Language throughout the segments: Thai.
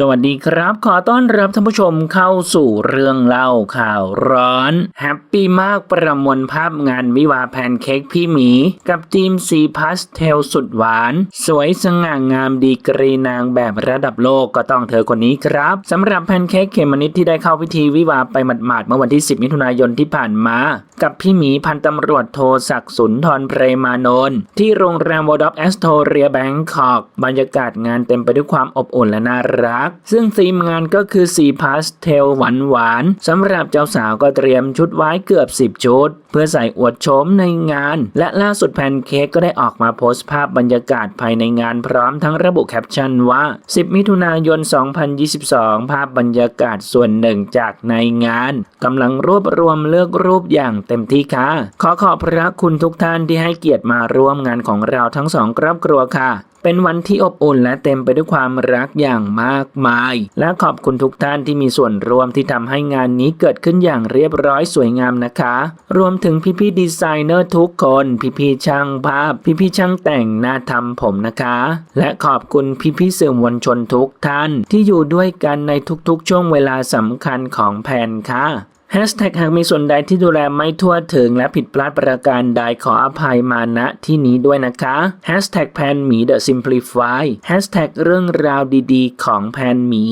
สวัสดีครับ ขอต้อนรับท่านผู้ชมเข้าสู่เรื่องเล่าข่าวร้อน แฮปปี้มากประมวลภาพงานวิวาแพนเค้กพี่หมี กับทีมสีพาสเทลสุดหวาน สวยสง่างามดีกรีนางแบบระดับโลกก็ต้องเธอคนนี้ครับสำหรับแพนเค้กเขมนิดที่ได้เข้าพิธีวิวาไปหมาดๆเมื่อวันที่ 10 มิถุนายนที่ผ่านมา กับพี่หมีพันตำรวจโทศักดิ์สุนทรเพรมานนท์ที่โรงแรมวอร์ดอฟแอสโทเรียแบงคอกบรรยากาศงานเต็มไปด้วยความอบอุ่นและน่ารักซึ่งธีมงานก็คือสีพาสเทลหวานหวานๆสำหรับเจ้าสาวก็เตรียมชุดไว้เกือบ 10 ชุด เพื่อใส่อวดโฉมในงาน และล่าสุดแพนเค้กก็ได้ออกมาโพสต์ภาพบรรยากาศภายในงานพร้อมทั้งระบุแคปชั่นว่า 10 มิถุนายน 2022 ภาพบรรยากาศส่วนหนึ่งจากในงานกำลังรวบรวมเลือกรูปอย่างเต็มที่ค่ะ ขอขอบพระคุณทุกท่านที่ให้เกียรติมาร่วมงานของเราทั้งสองครอบครัวค่ะ เป็นวันที่อบอุ่นและเต็มไปด้วยความรักอย่างมากากมาย และขอบคุณทุกท่านที่มีส่วนร่วมที่ทำให้งานนี้เกิดขึ้นอย่างเรียบร้อยสวยงามนะคะ รวมถึงพี่ๆดีไซเนอร์ทุกคน พี่ๆช่างภาพ พี่ๆช่างแต่งหน้าทำผมนะคะ และขอบคุณพี่ๆสื่อมวลชนทุกท่าน ที่อยู่ด้วยกันในทุกๆ ช่วงเวลาสำคัญของแผนค่ะ แฮชแท็กหากมีส่วนใดที่ดูแลไม่ทั่วถึงและผิดพลาดประการใดขออภัยมาณที่นี้ด้วยนะคะแฮชแท็กแพนหมีเดอะซิมพลิฟายแฮชแท็กเรื่องราวดีๆ ของแพนหมี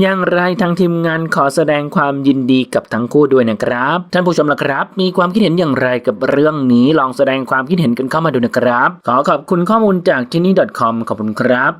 อย่างไรทางทีมงานขอแสดงความยินดีกับทั้งคู่ด้วยนะครับ ท่านผู้ชมละครับ มีความคิดเห็นอย่างไรกับเรื่องนี้ลองแสดงความคิดเห็นกันเข้ามาดูนะครับ ขอขอบคุณข้อมูลจากที่นี่ .com ขอบคุณครับ